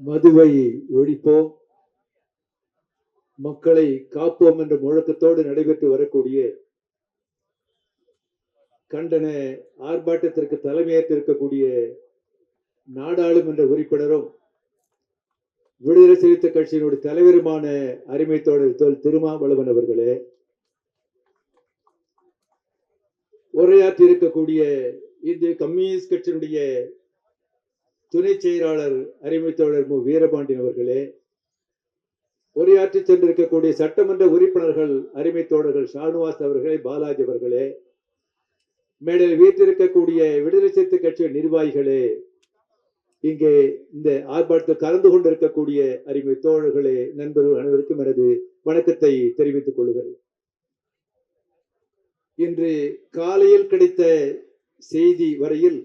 மதுவை ஒழிப்போம். மக்களை காப்போம் என்ற முழக்கத்தோடு நடைபெற்று வரக்கூடிய கண்டன ஆர்ப்பாட்டத்திற்கு தலைமையேற்றிருக்கக்கூடிய நாடாளுமன்ற உறுப்பினரும் விடுதலை சிறுத்த கட்சியினுடைய தலைவருமான அருமை தோழர் தோல் திருமாவளவன் அவர்களே உரையாற்றி இருக்கக்கூடிய இந்திய கம்யூனிஸ்ட் கட்சியினுடைய துணை செயலாளர் அருமை தோழர் மு. வீரபாண்டியன் அவர்களே உரையாற்றி சென்றிருக்கக்கூடிய சட்டமன்ற உறுப்பினர்கள் அருமை தோழர்கள் ஷானுவாஸ் அவர்களே பாலாஜி அவர்களே மேடையில் வீட்டிருக்கக்கூடிய விடுதலை சிறுத்தை கட்சி நிர்வாகிகளே இங்கே இந்த ஆர்ப்பாட்டத்தில் கலந்து கொண்டிருக்கக்கூடிய அருமை தோழர்களே நண்பர்கள் அனைவருக்கும் எனது வணக்கத்தை தெரிவித்துக் கொள்கிறேன். இன்று காலையில் கிடைத்த செய்தி வரையில்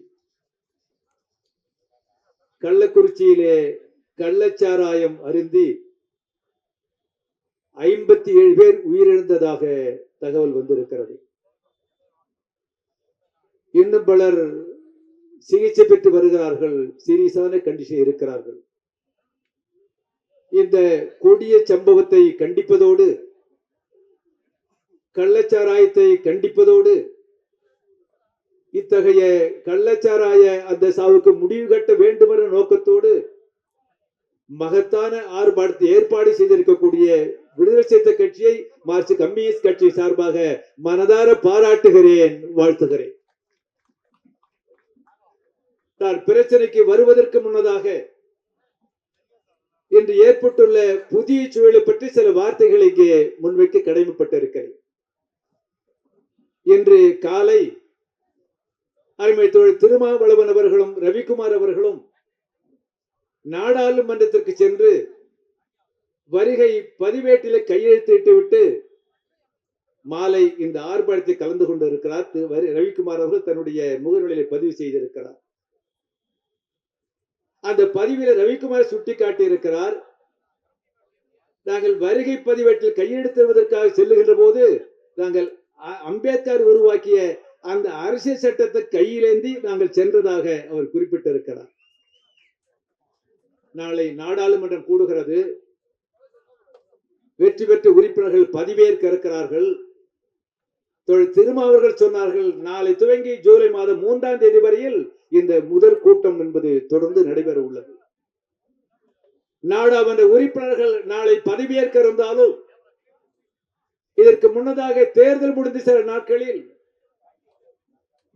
கள்ளக்குறிச்சியிலே கள்ளச்சாராயம் அருந்தி ஐம்பத்தி ஏழு பேர் உயிரிழந்ததாக தகவல் வந்திருக்கிறது. இன்னும் பலர் சிகிச்சை பெற்று வருகிறார்கள் சீரியஸான கண்டிஷன் இருக்கிறார்கள். இந்த கொடிய சம்பவத்தை கண்டிப்பதோடு கள்ளச்சாராயத்தை கண்டிப்பதோடு இத்தகைய கள்ளச்சாராய அந்த சாவுக்கு முடிவு கட்ட வேண்டும் என்ற நோக்கத்தோடு மகத்தான ஆர்ப்பாட்டத்தை ஏற்பாடு செய்திருக்கக்கூடிய விடுதலை சேர்த்த கட்சியை மார்க்சிஸ்ட் கம்யூனிஸ்ட் கட்சி சார்பாக மனதார பாராட்டுகிறேன் வாழ்த்துகிறேன். நான் பிரச்சனைக்கு வருவதற்கு முன்னதாக இன்று ஏற்பட்டுள்ள புதிய சூழலை பற்றி சில வார்த்தைகளை இங்கே முன்வைக்க கடமைப்பட்டிருக்கிறேன். இன்று காலை அருமை தோழர் திருமாவளவன் அவர்களும் ரவிக்குமார் அவர்களும் நாடாளுமன்றத்திற்கு சென்று வருகை பதிவேட்டில கையெழுத்திட்டு விட்டு மாலை இந்த ஆர்ப்பாட்டத்தில் கலந்து கொண்டிருக்கிறார். ரவிக்குமார் அவர்கள் தன்னுடைய முகநூலிலே பதிவு செய்திருக்கிறார். அந்த பதிவில ரவிக்குமார் சுட்டிக்காட்டி இருக்கிறார் நாங்கள் வருகை பதிவேட்டில் கையெழுத்துவதற்காக செல்லுகின்ற போது நாங்கள் அம்பேத்கர் உருவாக்கிய அந்த அரசியல் சட்டத்தை கையிலேந்தி நாங்கள் சென்றதாக அவர் குறிப்பிட்டிருக்கிறார். நாளை நாடாளுமன்றம் கூடுகிறது. வெற்றி பெற்ற உறுப்பினர்கள் பதிவேற்க இருக்கிறார்கள் திருமாவர்கள் சொன்னார்கள் நாளை துவங்கி ஜூலை மாதம் மூன்றாம் தேதி வரையில் இந்த முதற் கூட்டம் என்பது தொடர்ந்து நடைபெற உள்ளது. நாடாளுமன்ற உறுப்பினர்கள் நாளை பதவியேற்க இருந்தாலும் இதற்கு முன்னதாக தேர்தல் முடிந்த சில நாட்களில்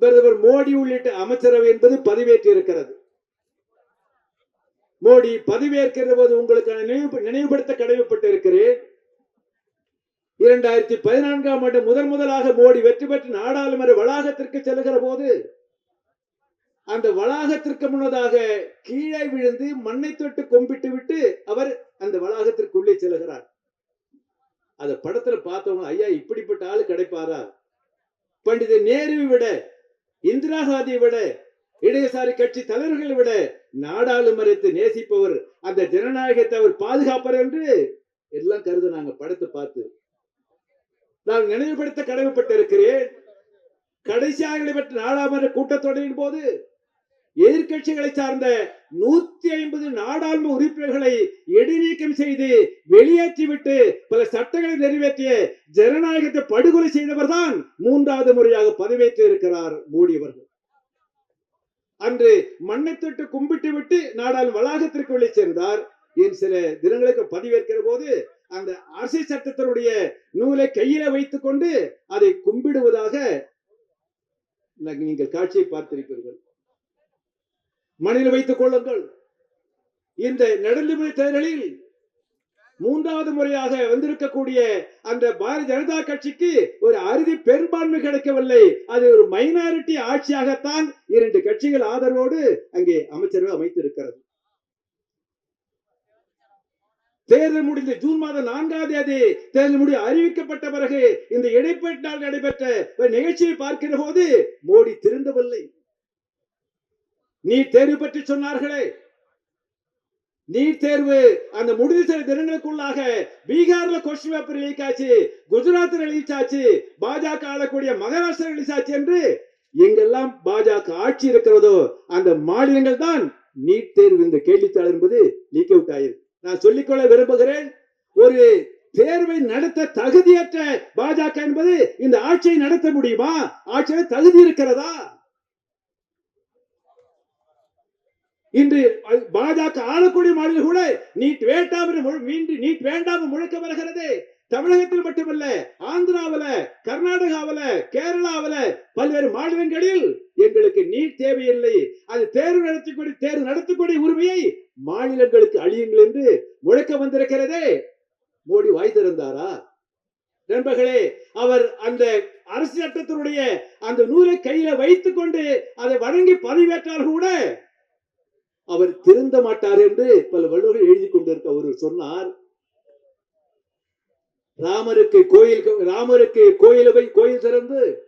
பிரதமர் மோடி உள்ளிட்ட அமைச்சரவை என்பது பதிவேற்றி இருக்கிறது மோடி பதவியேற்கிற போது உங்களுக்கு நினைவு நினைவுபடுத்த கடமைப்பட்டு இருக்கிறேன் இரண்டாயிரத்தி பதினான்காம் ஆண்டு முதன் முதலாக மோடி வெற்றி பெற்று நாடாளுமன்ற வளாகத்திற்கு செல்கிற போது அந்த வளாகத்திற்கு முன்னதாக கீழே விழுந்து மண்ணை தொட்டு கும்பிட்டு விட்டு அவர் அந்த வளாகத்திற்குள்ளே செல்கிறார். அந்த படத்துல பார்த்தவங்க ஐயா இப்படிப்பட்ட ஆளு கிடைப்பாரா? பண்டித நேருவை விட இந்திரா காந்தியை விட இடதுசாரி கட்சி தலைவர்களை விட நாடாளுமன்றத்தை நேசிப்பவர் அந்த ஜனநாயகத்தை அவர் பாதுகாப்பார் என்று எல்லாம் கருதுனாங்க படத்தை பார்த்து. நான் நினைவுபடுத்த கடமைப்பட்டிருக்கிறேன். கடைசியாக நடைபெற்ற நாடாளுமன்ற கூட்டத்தொடரின் போது எதிர்கட்சிகளை சார்ந்த நூத்தி ஐம்பது நாடாளுமன்ற உறுப்பினர்களை இடைநீக்க செய்து வெளியேற்றிவிட்டு பல சட்டங்களை நிறைவேற்றிய ஜனநாயகத்தை படுகொலை செய்தவர் தான் மூன்றாவது முறையாக பதவியேற்று இருக்கிறார் மோடி அவர்கள். அன்று மண்ணை தொட்டு கும்பிட்டு விட்டு நாடாள் வளாகத்திற்கு வெளியே சேர்ந்தார் என் சில தினங்களுக்கு பதிவேற்கிற போது அந்த அரசியல் சட்டத்தினுடைய நூலை கையில வைத்துக் கொண்டு அதை கும்பிடுவதாக நீங்கள் காட்சியை பார்த்திருப்பீர்கள். மணியில் வைத்துக் கொள்ளுங்கள். இந்த நடுநிலை தேர்தலில் மூன்றாவது முறையாக வந்திருக்கக்கூடிய அந்த பாரதிய ஜனதா கட்சிக்கு ஒரு அறுதி பெரும்பான்மை கிடைக்கவில்லை. அது ஒரு மைனாரிட்டி ஆட்சியாகத்தான் இரண்டு கட்சிகள் ஆதரவோடு அங்கே அமைச்சரவை அமைத்திருக்கிறது. தேர்தல் முடிந்த ஜூன் மாதம் நான்காம் தேதி தேர்தல் முடிவு அறிவிக்கப்பட்ட பிறகு இந்த இடைப்பட்ட நாள் நடைபெற்ற ஒரு நிகழ்ச்சியை பார்க்கிற போது மோடி திருந்தவில்லை. நீ தேர்வு பற்றி சொன்னார்களே. நீட் தேர்வு அந்த முடிவு சில தினங்களுக்குள்ளாக பீகார்ல கொஸ்டின் பேப்பர் ரிலீஸ் ஆச்சு குஜராத் ரிலீஸ் ஆச்சு பாஜக ஆளக்கூடிய மகாராஷ்டிரா ரிலீஸ் ஆச்சு என்று எங்கெல்லாம் பாஜக ஆட்சி இருக்கிறதோ அந்த மாநிலங்கள் தான் நீட் தேர்வு இந்த கேள்வித்தாள் என்பது லீக் அவுட் ஆயிருக்கு நான் சொல்லிக்கொள்ள விரும்புகிறேன் ஒரு தேர்வை நடத்த தகுதியற்ற பாஜக என்பது இந்த ஆட்சியை நடத்த முடியுமா? ஆட்சியில தகுதி இருக்கிறதா? இன்று பாஜக ஆளக்கூடிய மாநிலம் கூட நீட் வேண்டாம் என்று முழு- மீண்டும் நீட் வேண்டாம் முழக்க வருகிறது. தமிழகத்தில் மட்டுமல்ல ஆந்திராவில கர்நாடகாவில கேரளாவில பல்வேறு மாநிலங்களில் எங்களுக்கு நீட் தேவையில்லை. அது தேர்வு நடத்தக்கூடிய தேர்வு நடத்தக்கூடிய உரிமையை மாநிலங்களுக்கு அழியுங்கள் என்று முழக்க வந்திருக்கிறதே. மோடி வாய் திறந்தாரா? நண்பர்களே அவர் அந்த அரசு சட்டத்தினுடைய அந்த நூலை கையில வைத்துக் கொண்டு அதை வழங்கி பதவியேற்றால் கூட அவர் திருந்த மாட்டார் என்று பல வள்ளுவர்கள் எழுதி கொண்டிருக்க அவர் சொன்னார். ராமருக்கு கோயில் ராமருக்கு கோயிலை கோயில் திறந்து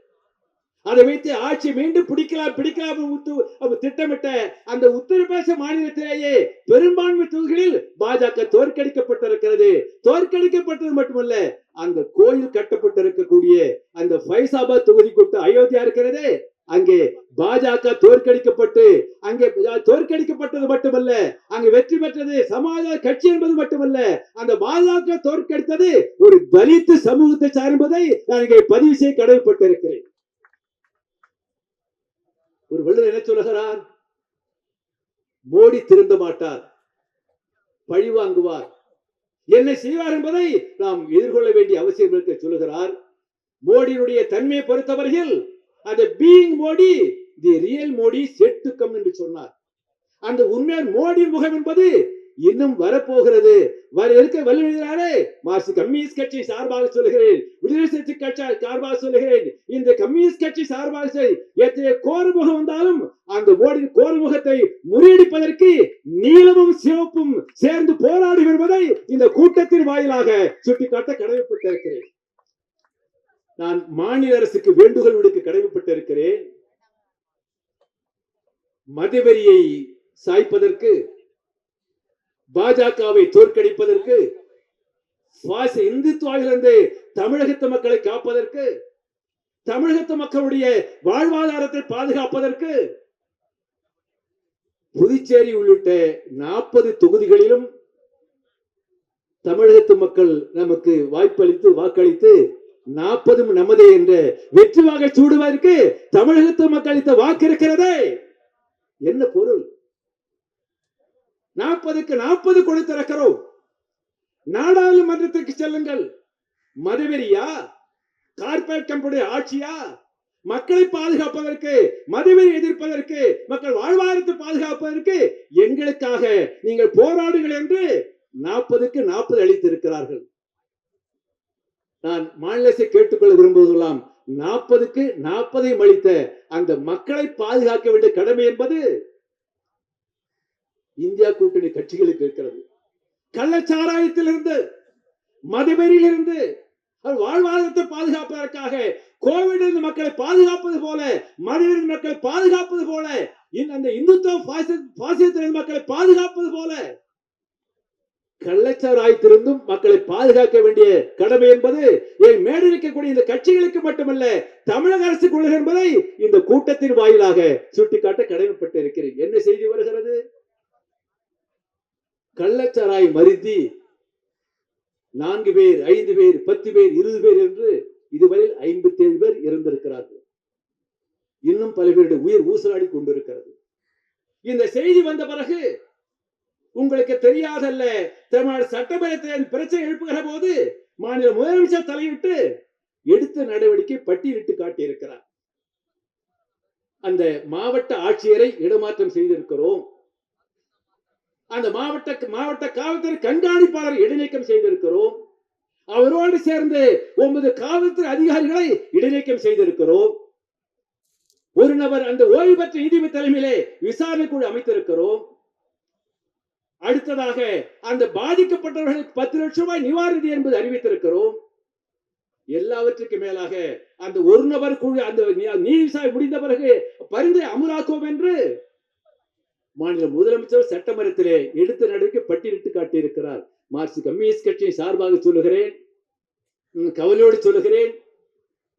அதை வைத்து ஆட்சி மீண்டும் பிடிக்கலாம் பிடிக்கலாம் உத்து- அவர் திட்டமிட்ட அந்த உத்தரப்பிரதேச மாநிலத்திலேயே பெரும்பான்மை தொகுதிகளில் பாஜக தோற்கடிக்கப்பட்டிருக்கிறது. தோற்கடிக்கப்பட்டது மட்டுமல்ல அந்த கோயில் கட்டப்பட்டிருக்கக்கூடிய அந்த ஃபைசாபாத் தொகுதிக்குட்ட அயோத்தியா இருக்கிறதே. அங்கே பாஜக தோற்கடிக்கப்பட்டு அங்கே தோற்கடிக்கப்பட்டது மட்டுமல்ல அங்கு வெற்றி பெற்றது சமாஜ கட்சி என்பது மட்டுமல்ல அந்த பாஜக தோற்கடித்தது ஒரு தலித்து சமூகத்தை சார்ந்ததை நான் இங்கே பதிவு செய்ய கடமைப்பட்டிருக்கிறேன். ஒரு வள்ளுவர் என்ன சொல்லுகிறார்? மோடி திருந்த மாட்டார் பழி வாங்குவார். என்ன செய்வார் என்பதை நாம் எதிர்கொள்ள வேண்டிய அவசியம் இருக்க சொல்லுகிறார். மோடியினுடைய தன்மையை பொறுத்தவரையில் அந்த being Modi the real Modi set to come என்று சொன்னார். அந்த உண்மையான மோடி முகம் என்பது இன்னும் வரப்போகிறது. வர இருக்க வல்லுநர்களே மார்க்சிஸ்ட் கம்யூனிஸ்ட் கட்சி சார்பாக சொல்லுகிறேன். விடுதலை சிறுத்தை கட்சி சார்பாக சொல்லுகிறேன். இந்த கம்யூனிஸ்ட் கட்சி சார்பாக எத்தனை எத்தகைய கோரமுகம் வந்தாலும் அந்த மோடி கோரமுகத்தை முறியடிப்பதற்கு நீளமும் சிவப்பும் சேர்ந்து போராடி வருவதை இந்த கூட்டத்தின் வாயிலாக சுட்டிக்காட்ட கடமைப்பட்டிருக்கிறேன். நான் மாநில அரசுக்கு வேண்டுகோள் விடுக்க கடமைப்பட்டிருக்கிறேன். மதவெறியை சாய்ப்பதற்கு பாஜகவை தோற்கடிப்பதற்கு இந்துத்துவாவிலிருந்து தமிழகத்து மக்களை காப்பதற்கு தமிழகத்து மக்களுடைய வாழ்வாதாரத்தை பாதுகாப்பதற்கு புதுச்சேரி உள்ளிட்ட நாற்பது தொகுதிகளிலும் தமிழகத்து மக்கள் நமக்கு வாய்ப்பளித்து வாக்களித்து நாற்பதும் நமது என்று வெற்றிவாக சூடுவதற்கு தமிழகத்து மக்கள் அளித்த வாக்கு இருக்கிறதே. என்ன பொருள்? நாற்பதுக்கு நாற்பது கொடுத்திருக்கிறோம் நாடாளுமன்றத்திற்கு செல்லுங்கள். மதவெறியா? கார்பரேட் கம்பெனி ஆட்சியா? மக்களை பாதுகாப்பதற்கு மதவெறி எதிர்ப்பதற்கு மக்கள் வாழ்வாதாரத்தை பாதுகாப்பதற்கு எங்களுக்காக நீங்கள் போராடுங்கள் என்று நாற்பதுக்கு நாற்பது அளித்திருக்கிறார்கள். நான் மாநிலத்தை கேட்டுக்கொள்ள விரும்புவதெல்லாம் நாற்பதுக்கு நாற்பதையும் அளித்த அந்த மக்களை பாதுகாக்க வேண்டிய கடமை என்பது இந்தியா கூட்டணி கட்சிகளுக்கு இருக்கிறது. கள்ளச்சாராயத்திலிருந்து மதுவெறியிலிருந்து வாழ்வாதாரத்தை பாதுகாப்பதற்காக கோவிட் இருந்து மக்களை பாதுகாப்பது போல மதுவெறி மக்களை பாதுகாப்பது போல அந்த இந்துத்துவ பாசியத்திலிருந்து மக்களை பாதுகாப்பது போல கள்ளச்சாராயத்திலிருந்தும் மக்களை பாதுகாக்க வேண்டிய கடமை என்பது என் மேடையில் இருக்கக்கூடிய இந்த கட்சிகளுக்கு மட்டுமல்ல தமிழக அரசுக்கு உள்ளது என்பதை இந்த கூட்டத்தின் வாயிலாக சுட்டிக்காட்ட கடமைப்பட்டு இருக்கிறேன் என்ன செய்தி வருகிறது? கள்ளச்சாராய் மருந்தி நான்கு பேர் ஐந்து பேர் பத்து பேர் இருபது பேர் என்று இதுவரை ஐம்பத்தி ஏழு பேர் இறந்திருக்கிறார்கள். இன்னும் பல பேருடைய உயிர் ஊசலாடி கொண்டிருக்கிறது. இந்த செய்தி வந்த பிறகு உங்களுக்கு தெரியாதல்ல. தமிழ்நாடு சட்டமன்றத்தில் பிரச்சனை எழுப்புகிற போது மாநில முதலமைச்சர் தலையிட்டு எடுத்த நடவடிக்கை பட்டியலிட்டு காட்டியிருக்கிறார். அந்த மாவட்ட ஆட்சியரை இடமாற்றம் செய்திருக்கிறோம். அந்த மாவட்ட மாவட்ட காவல்துறை கண்காணிப்பாளர் இடைநீக்கம் செய்திருக்கிறோம். அவரோடு சேர்ந்து ஒன்பது காவல்துறை அதிகாரிகளை இடைநீக்கம் செய்திருக்கிறோம். ஒரு நபர் அந்த ஓய்வு பெற்ற நீதிபதி தலைமையிலே விசாரணை குழு அமைத்திருக்கிறோம். அடுத்ததாக அந்த பாதிக்கப்பட்டவர்களுக்கு பத்து லட்சம் ரூபாய் நிவாரணி என்பது அறிவித்திருக்கிறோம். எல்லாவற்றுக்கும் மேலாக அந்த ஒரு நபர் குழு அந்த நீ- நீதி விசாரணை முடிந்த பிறகு பரிந்துரை அமலாக்குவோம் என்று மாநில முதலமைச்சர் சட்டமன்றத்திலே எடுத்த நடவடிக்கை பட்டியலிட்டு காட்டியிருக்கிறார். மார்க்சிஸ்ட் கம்யூனிஸ்ட் கட்சியின் சார்பாக சொல்லுகிறேன். உம், கவலையோடு சொல்லுகிறேன்.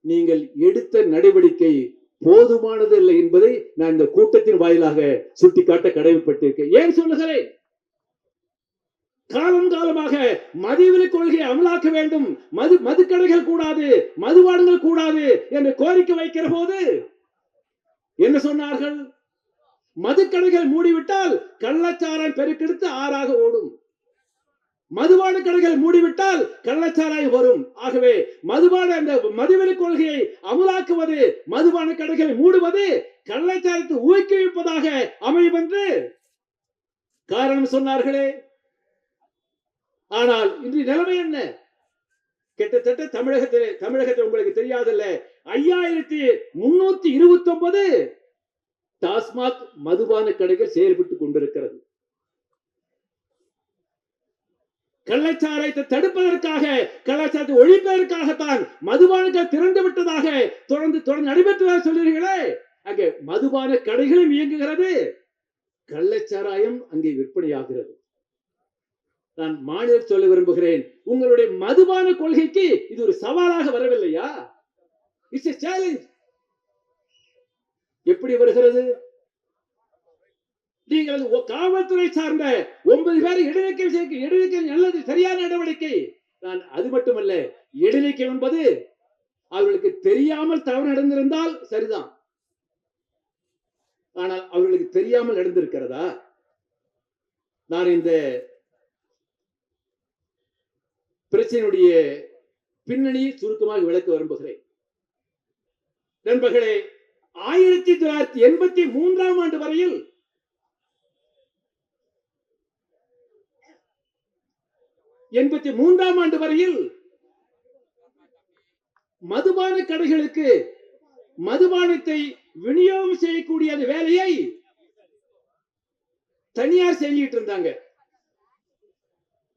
நீங்கள் எடுத்த நடவடிக்கை போதுமானது இல்லை என்பதை நான் இந்த கூட்டத்தின் வாயிலாக சுட்டிக்காட்ட கடமைப்பட்டிருக்கேன். ஏன் சொல்லுகிறேன்? காலம் காலமாக மதுவிலக்கு கொள்கையை அமலாக்க வேண்டும். மது மதுக்கடைகள் கூடாது மதுபானங்கள் கூடாது என்று கோரிக்கை வைக்கிற போது என்ன சொன்னார்கள்? மதுக்கடைகள் மூடிவிட்டால் கள்ளச்சாராயம் பெருக்கெடுத்து ஆறாக ஓடும். மதுபான கடைகள் மூடிவிட்டால் கள்ளச்சாராய் வரும். ஆகவே மதுபான அந்த மதுவிலக்கு கொள்கையை அமலாக்குவது மதுபான கடைகளை மூடுவது கள்ளச்சாரத்தை ஊக்குவிப்பதாக அமையும் என்று காரணம் சொன்னார்களே. ஆனால் இன்று நிலைமை என்ன? கிட்டத்தட்ட தமிழகத்தில் தமிழகத்தில் உங்களுக்கு தெரியாதல்ல. ஐயாயிரத்தி முன்னூத்தி இருபத்தி ஒன்பது டாஸ்மாக் மதுபான கடைகள் செயல்பட்டுக் கொண்டிருக்கிறது. கள்ளச்சாராயத்தை தடுப்பதற்காக கள்ளச்சாரத்தை ஒழிப்பதற்காகத்தான் மதுபானங்கள் திறந்து விட்டதாக தொடர்ந்து தொடர்ந்து நடைபெற்று சொல்கிறீர்களே அங்கே மதுபான கடைகளும் இயங்குகிறது. கள்ளச்சாராயம் அங்கே விற்பனையாகிறது. நான் மாநில சொல்ல விரும்புகிறேன். உங்களுடைய மதுபான கொள்கைக்கு இது ஒரு சவாலாக வரவில்லையா? இட்ஸ் சேலஞ்ச் எப்படி வருகிறது? நீங்கள் அது காவல்துறை சார்ந்த ஒன்பது பேரை இடைநீக்கம் செய்ய இடைநீக்கம் நல்லது சரியான நடவடிக்கை. நான் அது மட்டுமல்ல இடைநீக்கம் என்பது அவர்களுக்கு தெரியாமல் தவறு நடந்திருந்தால் சரிதான். ஆனால் அவர்களுக்கு தெரியாமல் நடந்திருக்கிறதா? நான் இந்த பிரச்சனையுடைய பின்னணியை சுருக்கமாக விளக்க விரும்புகிறேன். நண்பர்களே ஆயிரத்தி தொள்ளாயிரத்தி எண்பத்தி மூன்றாம் ஆண்டு வரையில் எண்பத்தி மூன்றாம் ஆண்டு வரையில் மதுபான கடைகளுக்கு மதுபானத்தை விநியோகம் செய்யக்கூடிய அந்த வேலையை தனியார் செஞ்சிட்டு இருந்தாங்க.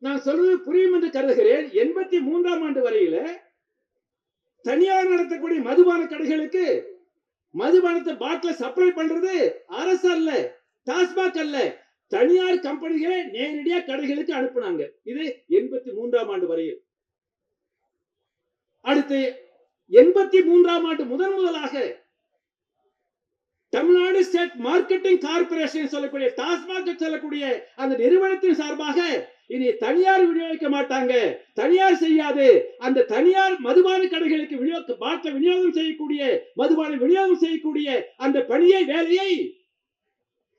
நான் சொல்றது புரியும் என்று கருதுகிறேன். எண்பத்தி மூன்றாம் ஆண்டு வரையில தனியார் நடத்தக்கூடிய மதுபான கடைகளுக்கு மதுபானத்தை பாட்டில சப்ளை பண்றது அரசு அல்ல டாஸ்மாக் அல்ல. தனியார் கம்பெனிகளை நேரடியா கடைகளுக்கு அனுப்புனாங்க. இது எண்பத்தி மூன்றாம் ஆண்டு வரையில். அடுத்து எண்பத்தி மூன்றாம் ஆண்டு முதன் முதலாக தமிழ்நாடு ஸ்டேட் மார்க்கெட்டிங் கார்பரேஷன் சொல்லக்கூடிய டாஸ்மாக் சொல்லக்கூடிய அந்த நிறுவனத்தின் சார்பாக இனி தனியார் விநியோகிக்க மாட்டாங்க. தனியார் செய்யாது. அந்த தனியார் மதுபான கடைகளுக்கு விநியோக மாற்ற விநியோகம் செய்யக்கூடிய மதுபான விநியோகம் செய்யக்கூடிய அந்த பணியை வேலையை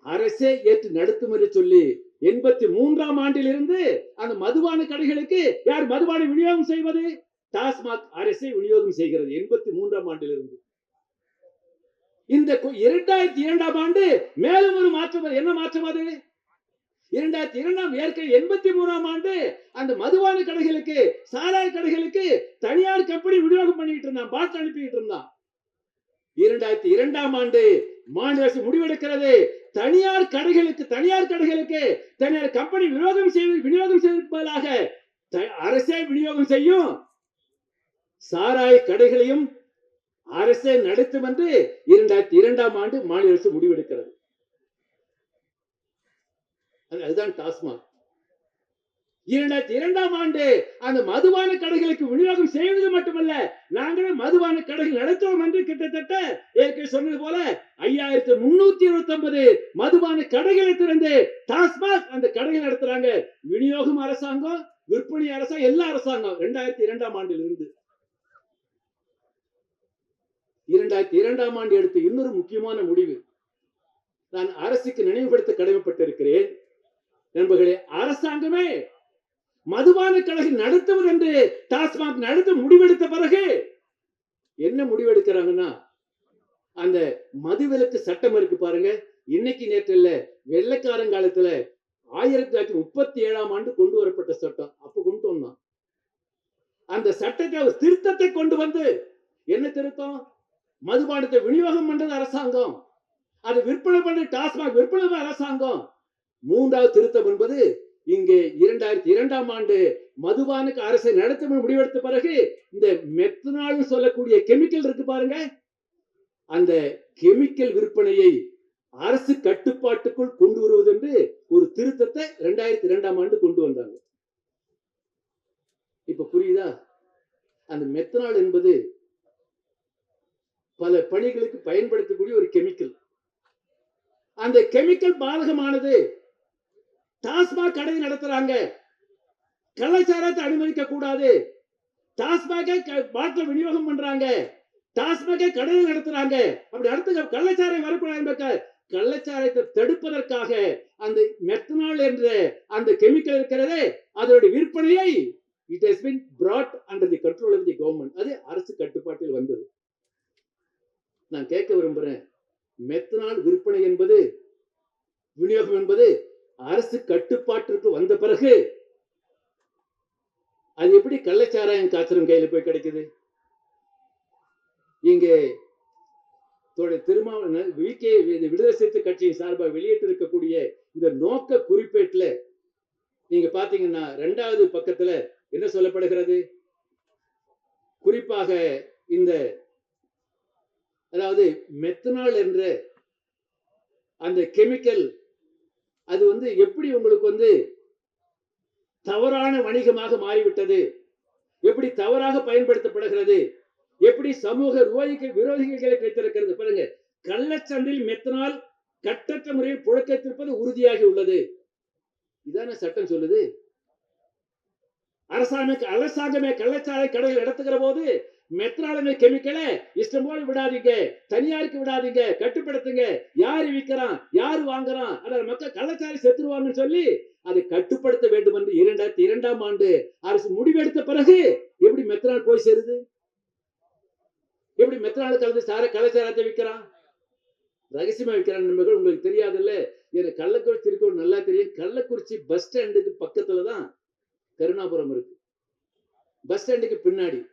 அரசே ஏற்று நடத்தும் என்று சொல்லி எண்பத்தி மூன்றாம் ஆண்டிலிருந்து அந்த மதுபான கடைகளுக்கு யார் மதுபான விநியோகம் செய்வது? டாஸ்மாக் அரசே விநியோகம் செய்கிறது எண்பத்தி மூன்றாம் ஆண்டிலிருந்து. இந்த இரண்டாயிரத்தி இரண்டாம் ஆண்டு மேலும் ஒரு மாற்றம் என்ன மாற்றம் அது? இரண்டாயிரத்தி இரண்டாம் ஏற்கனவே எண்பத்தி மூணாம் ஆண்டு அந்த மதுபான கடைகளுக்கு சாராய கடைகளுக்கு தனியார் கம்பெனி விநியோகம் பண்ணிட்டு இருந்தான் பார்த்து அனுப்பிட்டு இருந்தான். இரண்டாயிரத்தி இரண்டாம் ஆண்டு மாநில அரசு முடிவெடுக்கிறது. தனியார் கடைகளுக்கு தனியார் கடைகளுக்கு தனியார் கம்பெனி விநியோகம் செய்வது விநியோகம் செய்வதற்கு பதிலாக த- அரசே விநியோகம் செய்யும். சாராய கடைகளையும் அரசே நடத்தும் என்று இரண்டாயிரத்தி இரண்டாம் ஆண்டு மாநில அரசு முடிவெடுக்கிறது. அதுதான் டாஸ்மாக். இரண்டாயிரத்தி இரண்டாம் ஆண்டு அந்த மதுபான கடைகளுக்கு விநியோகம் செய்வது மட்டுமல்ல நாங்களே மதுபான கடைகள் நடத்துவோம் என்று கிட்டத்தட்ட ஏற்கனவே சொன்னது போல ஐயாயிரத்தி முன்னூத்தி இருபத்தி ஒன்பது மதுபான கடைகளை திறந்து டாஸ்மாக் அந்த கடைகள் நடத்துறாங்க. விநியோகம் அரசாங்கம் விற்பனை அரசாங்கம் எல்லா அரசாங்கம் இரண்டாயிரத்தி இரண்டாம் ஆண்டில் இருந்து இரண்டாயிரத்தி இரண்டாம் ஆண்டு எடுத்த இன்னொரு முக்கியமான முடிவு. நான் அரசுக்கு நினைவுபடுத்த கடமைப்பட்டிருக்கிறேன். நண்பர்களே அரசாங்கமே மதுபான கழக நடத்துவது என்று டாஸ்மாக் நடத்த முடிவெடுத்த பிறகு என்ன முடிவெடுக்கிறாங்கன்னா அந்த மதுவிலக்கு சட்டம் இருக்கு பாருங்க. இன்னைக்கு நேற்று இல்ல வெள்ளைக்காரங்காலத்துல ஆயிரத்தி தொள்ளாயிரத்தி முப்பத்தி ஏழாம் ஆண்டு கொண்டு வரப்பட்ட சட்டம். அப்ப கொண்டு வந்தான். அந்த சட்டத்தை அவர் திருத்தத்தை கொண்டு வந்து என்ன திருத்தம்? மதுபானத்தை விநியோகம் பண்றது அரசாங்கம். அது விற்பனை பண்றது டாஸ்மாக் விற்பனை அரசாங்கம். மூன்றாவது திருத்தம் என்பது இங்கே இரண்டாயிரத்தி இரண்டாம் ஆண்டு மதுபானுக்கு அரசை நடத்தும் முடிவெடுத்த பிறகு இந்த மெத்தனால் சொல்லக்கூடிய கெமிக்கல் இருக்கு பாருங்க. அந்த கெமிக்கல் விற்பனையை அரசு கட்டுப்பாட்டுக்குள் கொண்டு வருவது என்று ஒரு திருத்தத்தை இரண்டாயிரத்தி இரண்டாம் ஆண்டு கொண்டு வந்தாங்க. இப்ப புரியுதா? அந்த மெத்தனால் என்பது பல பணிகளுக்கு பயன்படுத்தக்கூடிய ஒரு கெமிக்கல். அந்த கெமிக்கல் பாதகமானது டாஸ்மாக் கடை நடத்துறாங்க. கலாச்சாரத்தை அனுமதிக்க கூடாது. டாஸ்மாக பாட்டில் விநியோகம் பண்றாங்க. டாஸ்மாக கடை நடத்துறாங்க. அப்படி அடுத்து கள்ளச்சாரம் வரக்கூடாது கள்ளச்சாரத்தை தடுப்பதற்காக அந்த மெத்தனால் என்ற அந்த கெமிக்கல் இருக்கிறதே அதோட விற்பனையை it has been brought under the control of the government அது அரசு கட்டுப்பாட்டில் வந்தது. நான் கேட்க விரும்புறேன். மெத்தனால் விற்பனை என்பது விநியோகம் என்பது அரசு கட்டுப்பாட்டிற்கு வந்த பிறகு அது எப்படி கள்ளச்சாராயம் காய்ச்சலும் கையில் போய் கிடைக்குது? இங்கே தோழர் திருமாவளவன் விகே விடுதலை சிறுத்தை கட்சியின் சார்பாக வெளியிட்டு இருக்கக்கூடிய இந்த நோக்க குறிப்பேட்டுல நீங்க பாத்தீங்கன்னா ரெண்டாவது பக்கத்துல என்ன சொல்லப்படுகிறது? குறிப்பாக இந்த அதாவது மெத்தனால் என்ற அந்த கெமிக்கல் அது வந்து எப்படி உங்களுக்கு வந்து தவறான வணிகமாக மாறிவிட்டது? எப்படி தவறாக பயன்படுத்தப்படுகிறது? எப்படி சமூக விரோதிகள் விரோதிகளை கிடைத்திருக்கிறது பாருங்க கள்ளச்சந்தையில் மெத்தனால் கட்டற்ற முறையில் புழக்கத்திருப்பது உறுதியாகி உள்ளது. இதான சட்டம் சொல்லுது? அரசாங்க அரசாங்கமே கள்ளச்சாலை கடைகள் நடத்துகிற போது மெத்ராலமே கெமிக்கலை. இஷ்டம் போல விடாதீங்க. தனியாருக்கு விடாதீங்க. கட்டுப்படுத்துங்க. யாரு விற்கிறான் யாரு வாங்குறான்? ஆனா மக்கள் கள்ளச்சாரி செத்துருவாங்கன்னு சொல்லி அதை கட்டுப்படுத்த வேண்டும் என்று இரண்டாயிரத்தி இரண்டாம் ஆண்டு அரசு முடிவெடுத்த பிறகு எப்படி மெத்ரால் போய் சேருது? எப்படி மெத்ரால் கலந்து சார கலாச்சாரத்தை விற்கிறான்? ரகசியமா விற்கிறான் நண்பர்கள் உங்களுக்கு தெரியாதுல்ல. எனக்கு கள்ளக்குறிச்சி திருக்கோள் நல்லா தெரியும். கள்ளக்குறிச்சி பஸ் ஸ்டாண்டுக்கு பக்கத்துல தான் கருணாபுரம் இருக்கு. பஸ் ஸ்டாண்டுக்கு பின்னாடி.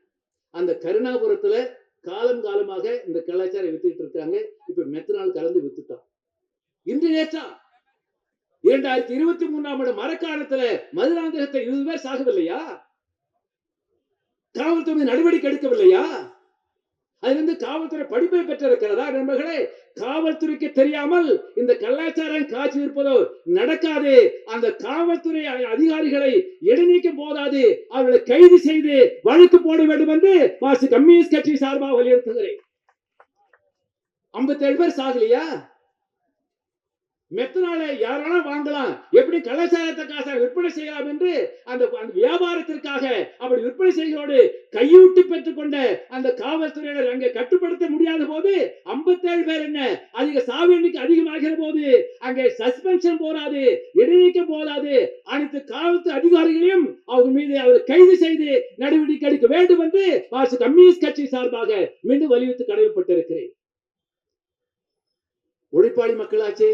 அந்த கருணாபுரத்துல காலம் காலமாக இந்த கலாச்சாரம் வித்துக்கிட்டு இருக்காங்க. இப்ப மெத்தனால் கலந்து வித்துட்டான். இன்று நேற்றா இரண்டாயிரத்தி இருபத்தி மூணாம் ஆண்டு மரக்காலத்துல மதுராந்தகத்தை இருபது பேர் சாகவில்லையா? காவல்துறை நடவடிக்கை எடுக்கவில்லையா? அதிலிருந்து காவல்துறை படிப்பை பெற்றிருக்கிறதா நண்பர்களே? காவல்துறைக்கு தெரியாமல் இந்த கலாச்சாரம் காட்சி இருப்பதோ நடக்காது. அந்த காவல்துறை அதிகாரிகளை இடைநீக்கம் போதாது. அவர்களை கைது செய்து வழக்கு போட வேண்டும் என்று மாசு கம்யூனிஸ்ட் கட்சி சார்பாக வலியுறுத்துகிறேன். ஐம்பத்தி ஏழு பேர் சாகலையா? மெத்தனால யாராலும் வாங்கலாம்? எப்படி கலாச்சாரத்தை விற்பனை செய்யலாம் என்று அந்த அந்த வியாபாரத்திற்காக அப்படி விற்பனை செய்கிறோடு கையூட்டி பெற்றுக்கொண்ட அந்த காவல்துறையினர் அங்கே கட்டுப்படுத்த முடியாத போது 57 பேர் என்ன? அதிக சாவு எண்ணிக்கை அதிகமாகிற போது அங்கே சஸ்பென்ஷன் போராது இடைநீக்கம் போராது அனைத்து காவல்துறை அதிகாரிகளையும் அவங்க மீது அவர் கைது செய்து நடவடிக்கை எடுக்க வேண்டும் என்று மாசு கம்யூனிஸ்ட் கட்சி சார்பாக மீண்டும் வலியுறுத்தி கடமைப்பட்டிருக்கிறேன். உழைப்பாளி மக்களாச்சே.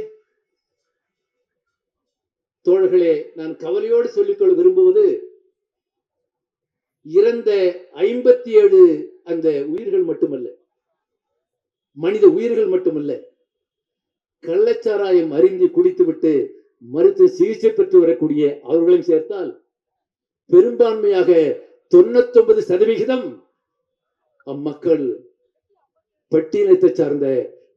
தோழர்களே நான் கவலையோடு சொல்லிக்கொள்ள விரும்புவது இறந்த ஐம்பத்தி ஏழு அந்த உயிர்கள் மட்டுமல்ல மனித உயிர்கள் மட்டுமல்ல கள்ளச்சாராயம் அறிந்து குடித்துவிட்டு மருத்துவ சிகிச்சை பெற்று வரக்கூடிய அவர்களையும் சேர்த்தால் பெரும்பான்மையாக தொண்ணூத்தொன்பது சதவிகிதம் அம்மக்கள் பட்டியலத்தை சார்ந்த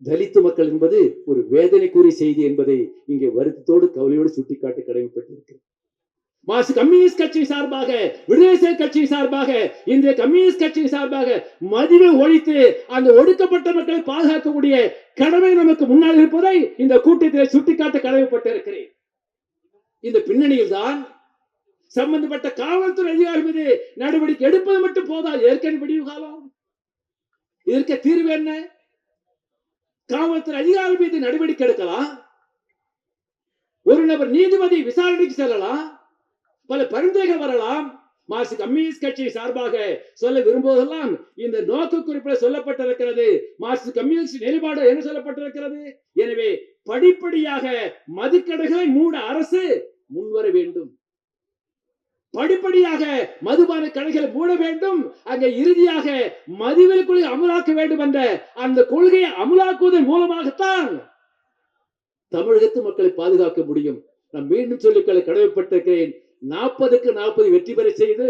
தலித்து மக்கள் என்பது ஒரு வேதனைக்குரிய செய்தி என்பதை இங்கே வருத்தத்தோடு கவலையோடு சுட்டிக்காட்ட கடமைப்பட்டிருக்கிறது மாசு கம்யூனிஸ்ட் கட்சி சார்பாக விடுதலை கட்சி சார்பாக இந்திய கம்யூனிஸ்ட் கட்சி சார்பாக மதிவை ஒழித்து அந்த ஒடுக்கப்பட்ட மக்களை பாதுகாக்கக்கூடிய கடமை நமக்கு முன்னால் இருப்பதை இந்த கூட்டத்தில் சுட்டிக்காட்ட கடமைப்பட்டிருக்கிறேன். இந்த பின்னணியில் தான் சம்பந்தப்பட்ட காவல்துறை அதிகாரி மீது நடவடிக்கை எடுப்பது மட்டும் போதா ஏற்கனவே விடிவு காலம். இதற்கு தீர்வு என்ன? காவல்துறை அதிகாரி மீது நடவடிக்கை எடுக்கலாம். ஒரு நபர் நீதிபதி விசாரணைக்கு செல்லலாம். பல பரிந்துரைகள் வரலாம். மார்க்சிஸ்ட் கம்யூனிஸ்ட் கட்சி சார்பாக சொல்ல விரும்புவதெல்லாம் இந்த நோக்க குறிப்பில் சொல்லப்பட்டிருக்கிறது. மார்க்சிஸ்ட் கம்யூனிஸ்ட் நிலைப்பாடு என்ன சொல்லப்பட்டிருக்கிறது? எனவே படிப்படியாக மதுக்கடைகளை மூட அரசு முன்வர வேண்டும். படிப்படியாக மதுபான கடைகளை மூட வேண்டும். அங்க இறுதியாக மதுவிலக்கு கொள்கை அமலாக்க வேண்டும் என்ற அந்த கொள்கையை அமலாக்குவதன் மூலமாகத்தான் தமிழகத்து மக்களை பாதுகாக்க முடியும். நான் மீண்டும் சொல்லிக்கொள்ள கடமைப்பட்டிருக்கிறேன். நாற்பதுக்கு நாற்பது வெற்றி பெற செய்து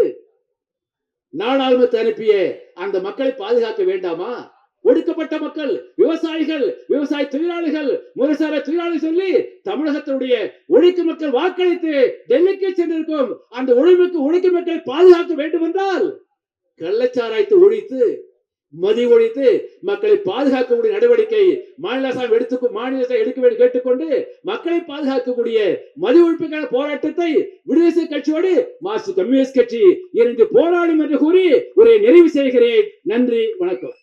நாடாளுமன்றத்தை அனுப்பிய அந்த மக்களை பாதுகாக்க வேண்டாமா? ஒடுக்கப்பட்ட மக்கள் விவசாயிகள் விவசாய தொழிலாளிகள் முறைசார தொழிலாளர்கள் சொல்லி தமிழகத்தினுடைய உழைக்கும் மக்கள் வாக்களித்து டெல்லிக்கு சென்றிருக்கும். அந்த உழைப்புக்கு உழைக்கும் மக்களை பாதுகாக்க வேண்டும் என்றால் கள்ளச்சாராயத்தை ஒழித்து மதி ஒழித்து மக்களை பாதுகாக்கக்கூடிய நடவடிக்கை மாநில அரசாங்கம் எடுத்து மாநில அரசாங்கம் எடுக்க வேண்டும் கேட்டுக்கொண்டு மக்களை பாதுகாக்கக்கூடிய மது ஒழிப்புக்கான போராட்டத்தை விடுதலை கட்சியோடு மார்க்சிஸ்ட் கம்யூனிஸ்ட் கட்சி இணைந்து போராடும் என்று கூறி ஒரு நிறைவு செய்கிறேன். நன்றி வணக்கம்.